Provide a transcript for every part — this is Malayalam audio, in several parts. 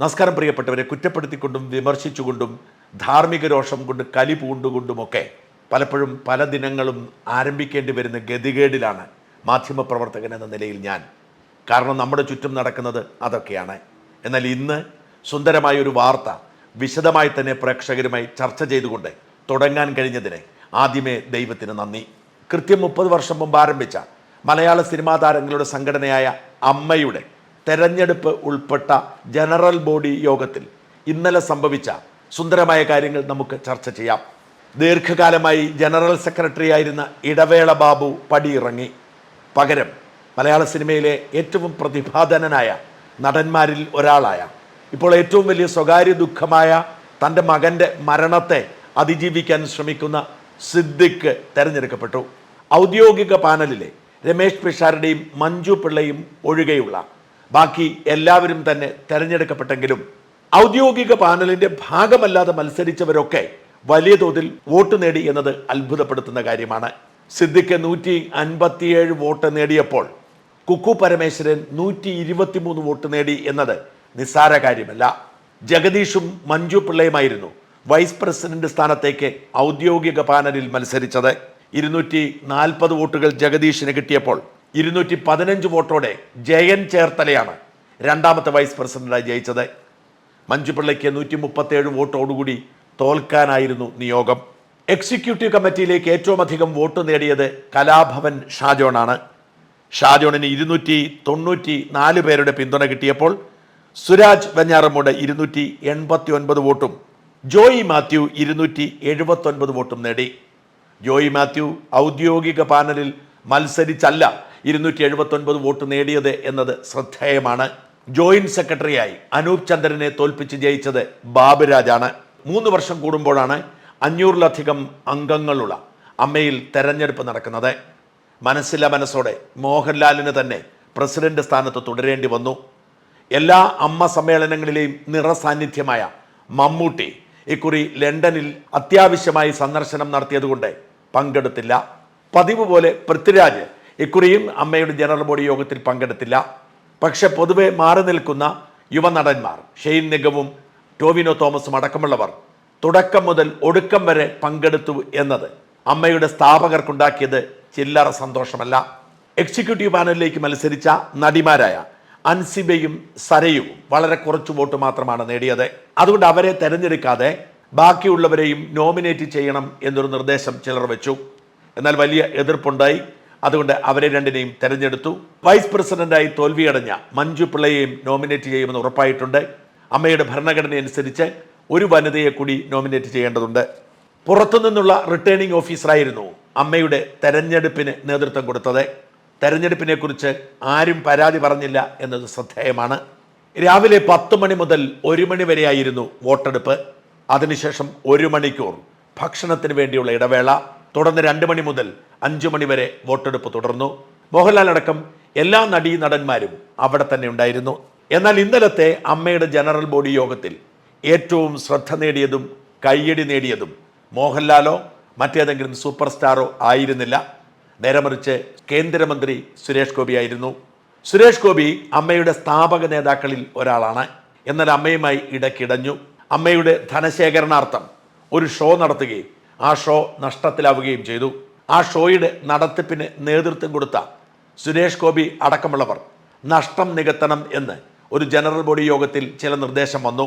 നമസ്കാരം പ്രിയപ്പെട്ടവരെ കുറ്റപ്പെടുത്തിക്കൊണ്ടും വിമർശിച്ചുകൊണ്ടും ധാർമ്മിക രോഷം കൊണ്ട് കലി പൂണ്ടുകൊണ്ടുമൊക്കെ പലപ്പോഴും പല ദിനങ്ങളും ആരംഭിക്കേണ്ടി വരുന്ന ഗതികേടിലാണ് മാധ്യമപ്രവർത്തകൻ എന്ന നിലയിൽ ഞാൻ. കാരണം നമ്മുടെ ചുറ്റും നടക്കുന്നത് അതൊക്കെയാണ്. എന്നാൽ ഇന്ന് സുന്ദരമായ ഒരു വാർത്ത വിശദമായി തന്നെ പ്രേക്ഷകരുമായി ചർച്ച ചെയ്തുകൊണ്ട് തുടങ്ങാൻ കഴിഞ്ഞതിന് ആദ്യമേ ദൈവത്തിന് നന്ദി. കൃത്യം മുപ്പത് വർഷം മുമ്പ് ആരംഭിച്ച മലയാള സിനിമാ താരങ്ങളുടെ സംഘടനയായ അമ്മയുടെ തെരഞ്ഞെടുപ്പ് ഉൾപ്പെട്ട ജനറൽ ബോഡി യോഗത്തിൽ ഇന്നലെ സംഭവിച്ച സുന്ദരമായ കാര്യങ്ങൾ നമുക്ക് ചർച്ച ചെയ്യാം. ദീർഘകാലമായി ജനറൽ സെക്രട്ടറി ആയിരുന്ന ഇടവേള ബാബു പടിയിറങ്ങി. പകരം മലയാള സിനിമയിലെ ഏറ്റവും പ്രതിഭാധനനായ നടന്മാരിൽ ഒരാളായ ഇപ്പോൾ ഏറ്റവും വലിയ സ്വകാര്യ ദുഃഖമായ തന്റെ മകന്റെ മരണത്തെ അതിജീവിക്കാൻ ശ്രമിക്കുന്ന സിദ്ദിഖ് തെരഞ്ഞെടുക്കപ്പെട്ടു. ഔദ്യോഗിക പാനലിലെ രമേശ് പിഷാരുടെയും മഞ്ജു പിള്ളയും ഒഴികെയുള്ള ബാക്കി എല്ലാവരും തന്നെ തെരഞ്ഞെടുക്കപ്പെട്ടെങ്കിലും ഔദ്യോഗിക പാനലിന്റെ ഭാഗമല്ലാതെ മത്സരിച്ചവരൊക്കെ വലിയ തോതിൽ വോട്ട് നേടി എന്നത് അത്ഭുതപ്പെടുത്തുന്ന കാര്യമാണ്. സിദ്ദിഖ് നൂറ്റി അൻപത്തിയേഴ് വോട്ട് നേടിയപ്പോൾ കുക്കു പരമേശ്വരൻ നൂറ്റി ഇരുപത്തിമൂന്ന് വോട്ട് നേടി എന്നത് നിസ്സാര കാര്യമല്ല. ജഗദീഷും മഞ്ജു പിള്ളയുമായിരുന്നു വൈസ് പ്രസിഡന്റ് സ്ഥാനത്തേക്ക് ഔദ്യോഗിക പാനലിൽ മത്സരിച്ചത്. ഇരുന്നൂറ്റി നാൽപ്പത് വോട്ടുകൾ ജഗദീഷിന് കിട്ടിയപ്പോൾ ഇരുന്നൂറ്റി പതിനഞ്ച് വോട്ടോടെ ജയൻ ചേർത്തലയാണ്. രണ്ടാമത്തെ വൈസ് പ്രസിഡന്റായി ജയിച്ചത്. മഞ്ജുപിള്ളയ്ക്ക് നൂറ്റി മുപ്പത്തേഴ് വോട്ടോടുകൂടി തോൽക്കാനായിരുന്നു നിയോഗം. എക്സിക്യൂട്ടീവ് കമ്മിറ്റിയിലേക്ക് ഏറ്റവും അധികം വോട്ട് നേടിയത് കലാഭവൻ ഷാജോണാണ്. ഷാജോണിന് ഇരുന്നൂറ്റി തൊണ്ണൂറ്റി നാല് പേരുടെ പിന്തുണ കിട്ടിയപ്പോൾ സുരാജ് വെഞ്ഞാറമ്മൂട് ഇരുന്നൂറ്റി എൺപത്തി ഒൻപത് വോട്ടും ജോയി മാത്യു ഇരുന്നൂറ്റി എഴുപത്തി ഒൻപത് വോട്ടും നേടി. ജോയി മാത്യു ഔദ്യോഗിക പാനലിൽ മത്സരിച്ചല്ല ഇരുന്നൂറ്റി എഴുപത്തി ഒൻപത് വോട്ട് നേടിയത് എന്നത് ശ്രദ്ധേയമാണ്. ജോയിന്റ് സെക്രട്ടറിയായി അനൂപ് ചന്ദ്രനെ തോൽപ്പിച്ച് ജയിച്ചത് ബാബുരാജാണ് മൂന്ന് വർഷം കൂടുമ്പോഴാണ് അഞ്ഞൂറിലധികം അംഗങ്ങളുള്ള അമ്മയിൽ തെരഞ്ഞെടുപ്പ് നടക്കുന്നത്. മനസ്സില്ല മനസ്സോടെ മോഹൻലാലിന് തന്നെ പ്രസിഡന്റ് സ്ഥാനത്ത് തുടരേണ്ടി വന്നു. എല്ലാ അമ്മ സമ്മേളനങ്ങളിലെയും നിറസാന്നിധ്യമായ മമ്മൂട്ടി ഇക്കുറി ലണ്ടനിൽ അത്യാവശ്യമായി സന്ദർശനം നടത്തിയതുകൊണ്ട് പങ്കെടുത്തില്ല. പതിവ് പോലെ പൃഥ്വിരാജ് ഇക്കുറിയും അമ്മയുടെ ജനറൽ ബോഡി യോഗത്തിൽ പങ്കെടുത്തില്ല. പക്ഷെ പൊതുവെ മാറി നിൽക്കുന്ന യുവനടന്മാർ ഷെയ്ൻ നിഗവും ടോവിനോ തോമസും അടക്കമുള്ളവർ തുടക്കം മുതൽ ഒടുക്കം വരെ പങ്കെടുത്തു എന്നത് അമ്മയുടെ സ്ഥാപകർക്കുണ്ടാക്കിയത് ചില്ലറ സന്തോഷമല്ല. എക്സിക്യൂട്ടീവ് പാനലിലേക്ക് മത്സരിച്ച നടിമാരായ അൻസിബയും സരയും വളരെ കുറച്ച് വോട്ട് മാത്രമാണ് നേടിയത്. അതുകൊണ്ട് അവരെ തെരഞ്ഞെടുക്കാതെ ബാക്കിയുള്ളവരെയും നോമിനേറ്റ് ചെയ്യണം എന്നൊരു നിർദ്ദേശം ചിലർ വെച്ചു. എന്നാൽ വലിയ എതിർപ്പുണ്ടായി. അതുകൊണ്ട് അവരെ രണ്ടിനെയും തെരഞ്ഞെടുത്തു. വൈസ് പ്രസിഡന്റായി തോൽവിയടഞ്ഞ മഞ്ജു പിള്ളയെയും നോമിനേറ്റ് ചെയ്യുമെന്ന് ഉറപ്പായിട്ടുണ്ട്. അമ്മയുടെ ഭരണഘടനയനുസരിച്ച് ഒരു വനിതയെ കൂടി നോമിനേറ്റ് ചെയ്യേണ്ടതുണ്ട്. പുറത്തുനിന്നുള്ള റിട്ടേണിംഗ് ഓഫീസറായിരുന്നു അമ്മയുടെ തെരഞ്ഞെടുപ്പിന് നേതൃത്വം കൊടുത്തത്. തെരഞ്ഞെടുപ്പിനെ കുറിച്ച് ആരും പരാതി പറഞ്ഞില്ല എന്നത് ശ്രദ്ധേയമാണ്. രാവിലെ പത്ത് മണി മുതൽ ഒരു മണി വരെയായിരുന്നു വോട്ടെടുപ്പ്. അതിനുശേഷം ഒരു മണിക്കൂർ ഭക്ഷണത്തിന് വേണ്ടിയുള്ള ഇടവേള. തുടർന്ന് രണ്ട് മണി മുതൽ അഞ്ചു മണി വരെ വോട്ടെടുപ്പ് തുടർന്നു. മോഹൻലാൽ അടക്കം എല്ലാ നടീ നടന്മാരും അവിടെ തന്നെ ഉണ്ടായിരുന്നു. എന്നാൽ ഇന്നലത്തെ അമ്മയുടെ ജനറൽ ബോഡി യോഗത്തിൽ ഏറ്റവും ശ്രദ്ധ നേടിയതും കയ്യടി നേടിയതും മോഹൻലാലോ മറ്റേതെങ്കിലും സൂപ്പർ സ്റ്റാറോ ആയിരുന്നില്ല. നേരെ മറിച്ച് കേന്ദ്രമന്ത്രി സുരേഷ് ഗോപി ആയിരുന്നു. സുരേഷ് ഗോപി അമ്മയുടെ സ്ഥാപക നേതാക്കളിൽ ഒരാളാണ്. എന്നാൽ അമ്മയുമായി ഇടക്കിടഞ്ഞു അമ്മയുടെ ധനശേഖരണാർത്ഥം ഒരു ഷോ നടത്തുകയും ആ ഷോ നഷ്ടത്തിലാവുകയും ചെയ്തു. ആ ഷോയുടെ നടത്തിപ്പിന് നേതൃത്വം കൊടുത്ത സുരേഷ് ഗോപി അടക്കമുള്ളവർ നഷ്ടം നികത്തണം എന്ന് ഒരു ജനറൽ ബോഡി യോഗത്തിൽ ചില നിർദ്ദേശം വന്നു.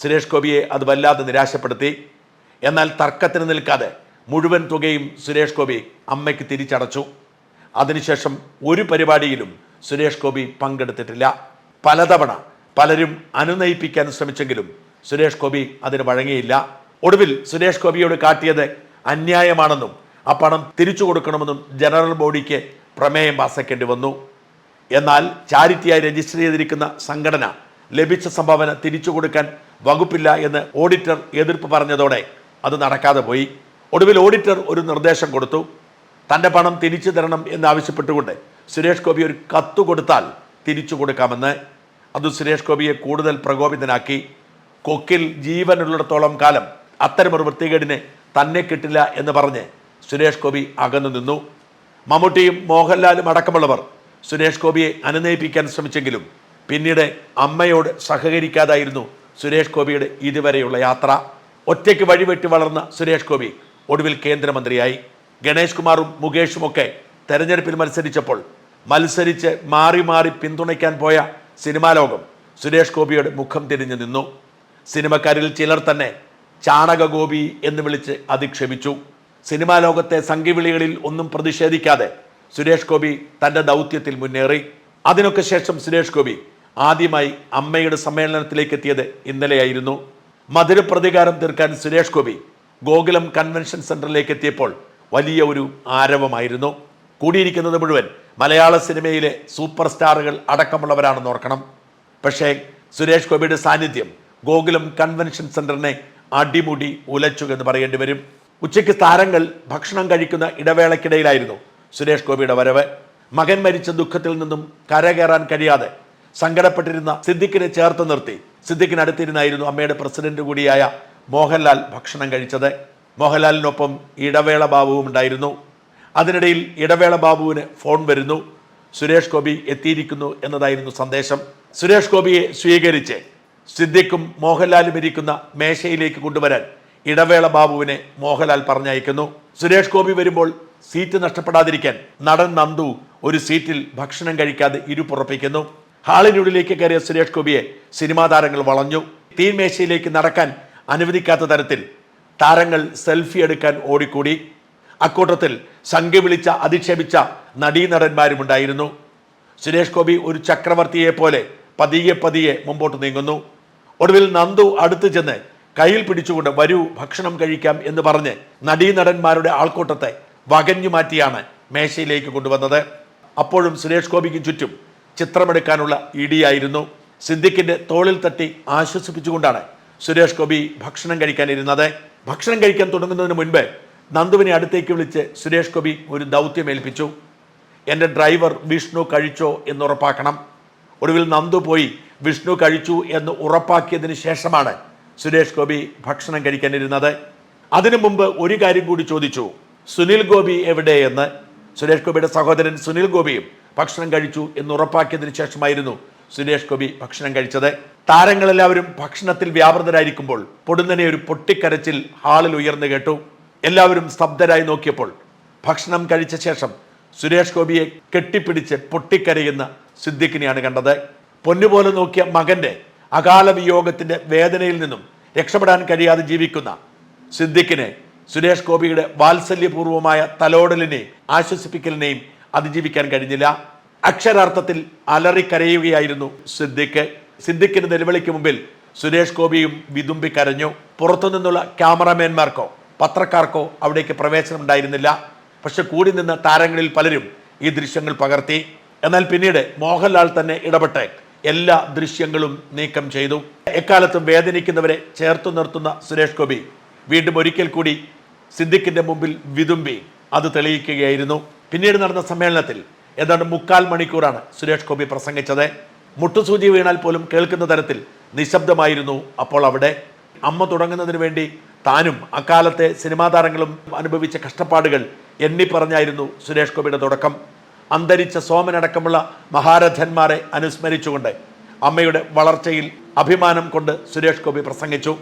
സുരേഷ് ഗോപിയെ അത് വല്ലാതെ നിരാശപ്പെടുത്തി. എന്നാൽ തർക്കത്തിന് നിൽക്കാതെ മുഴുവൻ തുകയും സുരേഷ് ഗോപി അമ്മയ്ക്ക് തിരിച്ചടച്ചു. അതിനുശേഷം ഒരു പരിപാടിയിലും സുരേഷ് ഗോപി പങ്കെടുത്തിട്ടില്ല. പലതവണ പലരും അനുനയിപ്പിക്കാൻ ശ്രമിച്ചെങ്കിലും സുരേഷ് ഗോപി അതിന് വഴങ്ങിയില്ല. ഒടുവിൽ സുരേഷ് ഗോപിയോട് കാട്ടിയത് അന്യായമാണെന്നും ആ പണം തിരിച്ചു കൊടുക്കണമെന്നും ജനറൽ ബോഡിക്ക് പ്രമേയം പാസാക്കേണ്ടി വന്നു. എന്നാൽ ചാരിറ്റിയായി രജിസ്റ്റർ ചെയ്തിരിക്കുന്ന സംഘടന ലഭിച്ച സംഭാവന തിരിച്ചു കൊടുക്കാൻ വകുപ്പില്ല എന്ന് ഓഡിറ്റർ എതിർപ്പ് പറഞ്ഞതോടെ അത് നടക്കാതെ പോയി. ഒടുവിൽ ഓഡിറ്റർ ഒരു നിർദ്ദേശം കൊടുത്തു. തന്റെ പണം തിരിച്ചു തരണം എന്നാവശ്യപ്പെട്ടുകൊണ്ട് സുരേഷ് ഗോപി ഒരു കത്ത് കൊടുത്താൽ തിരിച്ചു കൊടുക്കാമെന്ന്. അത് സുരേഷ് ഗോപിയെ കൂടുതൽ പ്രകോപിതനാക്കി. കൊക്കിൽ ജീവനുള്ളിടത്തോളം കാലം അത്തരമൊരു വൃത്തികേടിനെ തന്നെ കിട്ടില്ല എന്ന് പറഞ്ഞ് സുരേഷ് ഗോപി അകന്നു നിന്നു. മമ്മൂട്ടിയും മോഹൻലാലും അടക്കമുള്ളവർ സുരേഷ് ഗോപിയെ അനുനയിപ്പിക്കാൻ ശ്രമിച്ചെങ്കിലും പിന്നീട് അമ്മയോട് സഹകരിക്കാതായിരുന്നു സുരേഷ് ഗോപിയുടെ ഇതുവരെയുള്ള യാത്ര. ഒറ്റയ്ക്ക് വഴിവെട്ടി വളർന്ന സുരേഷ് ഗോപി ഒടുവിൽ കേന്ദ്രമന്ത്രിയായി. ഗണേഷ് കുമാറും മുകേഷുമൊക്കെ തെരഞ്ഞെടുപ്പിൽ മത്സരിച്ചപ്പോൾ മത്സരിച്ച് മാറി മാറി പിന്തുണയ്ക്കാൻ പോയ സിനിമാ ലോകം സുരേഷ് ഗോപിയുടെ മുഖം തിരിഞ്ഞു നിന്നു. സിനിമക്കാരിൽ ചിലർ തന്നെ ചാണകഗോപി എന്ന് വിളിച്ച് അധിക്ഷേപിച്ചു. സിനിമാ ലോകത്തെ സംഘവിളികളിൽ ഒന്നും പ്രതിഷേധിക്കാതെ സുരേഷ് ഗോപി തന്റെ ദൗത്യത്തിൽ മുന്നേറി. അതിനൊക്കെ ശേഷം സുരേഷ് ഗോപി ആദ്യമായി അമ്മയുടെ സമ്മേളനത്തിലേക്ക് എത്തിയത് ഇന്നലെയായിരുന്നു. മധുര പ്രതികാരം തീർക്കാൻ സുരേഷ് ഗോപി ഗോകുലം കൺവെൻഷൻ സെന്ററിലേക്ക് എത്തിയപ്പോൾ വലിയ ഒരു ആരവമായിരുന്നു. കൂടിയിരിക്കുന്നത് മുഴുവൻ മലയാള സിനിമയിലെ സൂപ്പർ സ്റ്റാറുകൾ അടക്കമുള്ളവരാണെന്ന് ഓർക്കണം. പക്ഷേ സുരേഷ് ഗോപിയുടെ സാന്നിധ്യം ഗോകുലം കൺവെൻഷൻ സെന്ററിനെ അടിമുടി ഉലച്ചു എന്ന് പറയേണ്ടി വരും. ഉച്ചയ്ക്ക് താരങ്ങൾ ഭക്ഷണം കഴിക്കുന്ന ഇടവേളയ്ക്കിടയിലായിരുന്നു സുരേഷ് ഗോപിയുടെ വരവ്. മകൻ മരിച്ച ദുഃഖത്തിൽ നിന്നും കരകയറാൻ കഴിയാതെ സങ്കടപ്പെട്ടിരുന്ന സിദ്ദിഖിനെ ചേർത്ത് നിർത്തി സിദ്ദിഖിനടുത്തിരുന്നായിരുന്നു അമ്മയുടെ പ്രസിഡന്റ് കൂടിയായ മോഹൻലാൽ ഭക്ഷണം കഴിച്ചത്. മോഹൻലാലിനൊപ്പം ഇടവേള ബാബുവും ഉണ്ടായിരുന്നു. അതിനിടയിൽ ഇടവേള ബാബുവിന് ഫോൺ വരുന്നു. സുരേഷ് ഗോപി എത്തിയിരിക്കുന്നു എന്നതായിരുന്നു സന്ദേശം. സുരേഷ് ഗോപിയെ സ്വീകരിച്ച് സിദ്ദിഖും മോഹൻലാലും ഇരിക്കുന്ന മേശയിലേക്ക് കൊണ്ടുവരാൻ ഇടവേള ബാബുവിനെ മോഹൻലാൽ പറഞ്ഞയക്കുന്നു. സുരേഷ് ഗോപി വരുമ്പോൾ സീറ്റ് നഷ്ടപ്പെടാതിരിക്കാൻ നടൻ നന്ദു ഒരു സീറ്റിൽ ഭക്ഷണം കഴിക്കാതെ ഇരുപ്പുറപ്പിക്കുന്നു ഹാളിനുള്ളിലേക്ക് കയറിയ സുരേഷ് ഗോപിയെ സിനിമാ താരങ്ങൾ വളഞ്ഞു. തീൻമേശയിലേക്ക് നടക്കാൻ അനുവദിക്കാത്ത തരത്തിൽ താരങ്ങൾ സെൽഫി എടുക്കാൻ ഓടിക്കൂടി. അക്കൂട്ടത്തിൽ സംഖ്യ വിളിച്ച അധിക്ഷേപിച്ച നടീനടന്മാരുമുണ്ടായിരുന്നു. സുരേഷ് ഗോപി ഒരു ചക്രവർത്തിയെ പോലെ പതിയെ പതിയെ മുമ്പോട്ട് നീങ്ങുന്നു. ഒടുവിൽ നന്ദു അടുത്ത് ചെന്ന് കയ്യിൽ പിടിച്ചുകൊണ്ട് വരൂ ഭക്ഷണം കഴിക്കാം എന്ന് പറഞ്ഞ് നടീനടന്മാരുടെ ആൾക്കൂട്ടത്തെ വകഞ്ഞു മാറ്റിയാണ് മേശയിലേക്ക് കൊണ്ടുവന്നത്. അപ്പോഴും സുരേഷ് ഗോപിക്ക് ചുറ്റും ചിത്രമെടുക്കാനുള്ള ഇടിയായിരുന്നു. സിദ്ദിഖിന്റെ തോളിൽ തട്ടി ആശ്വസിപ്പിച്ചുകൊണ്ടാണ് സുരേഷ് ഗോപി ഭക്ഷണം കഴിക്കാനിരുന്നത്. ഭക്ഷണം കഴിക്കാൻ തുടങ്ങുന്നതിന് മുൻപ് നന്ദുവിനെ അടുത്തേക്ക് വിളിച്ച് സുരേഷ് ഗോപി ഒരു ദൗത്യം ഏൽപ്പിച്ചു. എന്റെ ഡ്രൈവർ വിഷ്ണു കഴിച്ചോ എന്ന് ഉറപ്പാക്കണം. ഒടുവിൽ നന്ദു പോയി വിഷ്ണു കഴിച്ചു എന്ന് ഉറപ്പാക്കിയതിന് ശേഷമാണ് സുരേഷ് ഗോപി ഭക്ഷണം കഴിക്കാനിരുന്നത്. അതിനു മുമ്പ് ഒരു കാര്യം കൂടി ചോദിച്ചു. സുനിൽ ഗോപി എവിടെയെന്ന്? സുരേഷ് ഗോപിയുടെ സഹോദരൻ സുനിൽ ഗോപിയും ഭക്ഷണം കഴിച്ചു എന്ന് ഉറപ്പാക്കിയതിനു ശേഷമായിരുന്നു സുരേഷ് ഗോപി ഭക്ഷണം കഴിച്ചത്. താരങ്ങളെല്ലാവരും ഭക്ഷണത്തിൽ വ്യാപൃതരായിരിക്കുമ്പോൾ പൊടുന്നനെ ഒരു പൊട്ടിക്കരച്ചിൽ ഹാളിൽ ഉയർന്നു കേട്ടു. എല്ലാവരും സ്തബ്ധരായി നോക്കിയപ്പോൾ ഭക്ഷണം കഴിച്ച ശേഷം സുരേഷ് ഗോപിയെ കെട്ടിപ്പിടിച്ച് പൊട്ടിക്കരയുന്ന സിദ്ദിഖിനെയാണ് കണ്ടത്. പൊന്നുപോലെ നോക്കിയ മകന്റെ അകാല വിയോഗത്തിന്റെ വേദനയിൽ നിന്നും രക്ഷപ്പെടാൻ കഴിയാതെ ജീവിക്കുന്ന സിദ്ദിഖിനെ സുരേഷ് ഗോപിയുടെ വാത്സല്യപൂർവമായ തലോടലിനെയും ആശ്വസിപ്പിക്കലിനെയും അതിജീവിക്കാൻ കഴിഞ്ഞില്ല. അക്ഷരാർത്ഥത്തിൽ അലറിക്കരയുകയായിരുന്നു സിദ്ദിഖ്. സിദ്ദിഖിന്റെ നിലവിളിക്ക് മുമ്പിൽ സുരേഷ് ഗോപിയും വിതുമ്പി കരഞ്ഞു. പുറത്തുനിന്നുള്ള ക്യാമറാമാൻമാർക്കോ പത്രക്കാർക്കോ അവിടേക്ക് പ്രവേശനം ഉണ്ടായിരുന്നില്ല. പക്ഷെ കൂടി നിന്ന താരങ്ങളിൽ പലരും ഈ ദൃശ്യങ്ങൾ പകർത്തി. എന്നാൽ പിന്നീട് മോഹൻലാൽ തന്നെ ഇടപെട്ട് എല്ലാ ദൃശ്യങ്ങളും നീക്കം ചെയ്തു. എക്കാലത്തും വേദനിക്കുന്നവരെ ചേർത്തു നിർത്തുന്ന സുരേഷ് ഗോപി വീണ്ടും ഒരിക്കൽ കൂടി സിദ്ദിഖിന്റെ മുമ്പിൽ വിതുമ്പി അത് തെളിയിക്കുകയായിരുന്നു. പിന്നീട് നടന്ന സമ്മേളനത്തിൽ ഏതാണ്ട് മുക്കാൽ മണിക്കൂറാണ് സുരേഷ് ഗോപി പ്രസംഗിച്ചത്. മുട്ടുസൂചി വീണാൽ പോലും കേൾക്കുന്ന തരത്തിൽ നിശബ്ദമായിരുന്നു അപ്പോൾ അവിടെ. അമ്മ തുടങ്ങുന്നതിന് വേണ്ടി താനും അക്കാലത്തെ സിനിമാ താരങ്ങളും അനുഭവിച്ച കഷ്ടപ്പാടുകൾ എണ്ണി പറഞ്ഞായിരുന്നു സുരേഷ് ഗോപിയുടെ തുടക്കം. അന്തരിച്ച സോമനടക്കമുള്ള മഹാരഥന്മാരെ അനുസ്മരിച്ചുകൊണ്ട് അമ്മയുടെ വളർച്ചയിൽ അഭിമാനം കൊണ്ട് സുരേഷ് ഗോപി പ്രസംഗിച്ചു.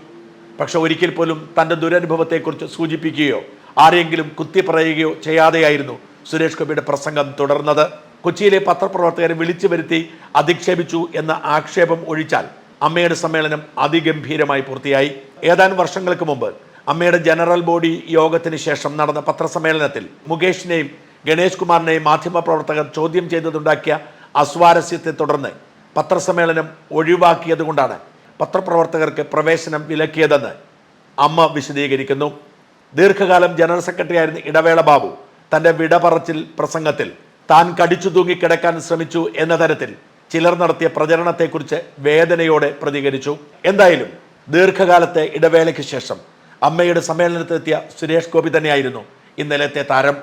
പക്ഷെ ഒരിക്കൽ പോലും തന്റെ ദുരനുഭവത്തെക്കുറിച്ച് സൂചിപ്പിക്കുകയോ ആരെങ്കിലും കുത്തി പറയുകയോ ചെയ്യാതെയായിരുന്നു സുരേഷ് ഗോപിയുടെ പ്രസംഗം തുടർന്നത്. കൊച്ചിയിലെ പത്രപ്രവർത്തകരെ വിളിച്ചു വരുത്തി അധിക്ഷേപിച്ചു എന്ന ആക്ഷേപം ഒഴിച്ചാൽ അമ്മയുടെ സമ്മേളനം അതിഗംഭീരമായി പൂർത്തിയായി. ഏതാനും വർഷങ്ങൾക്ക് മുമ്പ് അമ്മയുടെ ജനറൽ ബോഡി യോഗത്തിന് ശേഷം നടന്ന പത്രസമ്മേളനത്തിൽ മുകേഷിനെയും ഗണേഷ് മാധ്യമ മാധ്യമപ്രവർത്തകർ ചോദ്യം ചെയ്തതുണ്ടാക്കിയ അസ്വാരസ്യത്തെ തുടർന്ന് പത്രസമ്മേളനം ഒഴിവാക്കിയതുകൊണ്ടാണ് പത്രപ്രവർത്തകർക്ക് പ്രവേശനം വിലക്കിയതെന്ന് അമ്മ വിശദീകരിക്കുന്നു. ദീർഘകാലം ജനറൽ സെക്രട്ടറി ആയിരുന്ന ഇടവേള ബാബു തന്റെ വിടപറച്ചിൽ പ്രസംഗത്തിൽ താൻ കടിച്ചു തൂങ്ങിക്കിടക്കാൻ ശ്രമിച്ചു എന്ന തരത്തിൽ ചിലർ നടത്തിയ പ്രചരണത്തെക്കുറിച്ച് വേദനയോടെ പ്രതികരിച്ചു. എന്തായാലും ദീർഘകാലത്തെ ഇടവേളയ്ക്ക് ശേഷം അമ്മയുടെ സമ്മേളനത്തിലെത്തിയ സുരേഷ് ഗോപി തന്നെയായിരുന്നു ഇന്നലത്തെ താരം.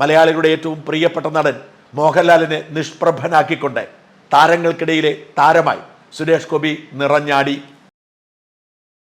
മലയാളികളുടെ ഏറ്റവും പ്രിയപ്പെട്ട നടൻ മോഹൻലാലിനെ നിഷ്പ്രഭനാക്കിക്കൊണ്ട് താരങ്ങൾക്കിടയിലെ താരമായി സുരേഷ് ഗോപി നിറഞ്ഞാടി.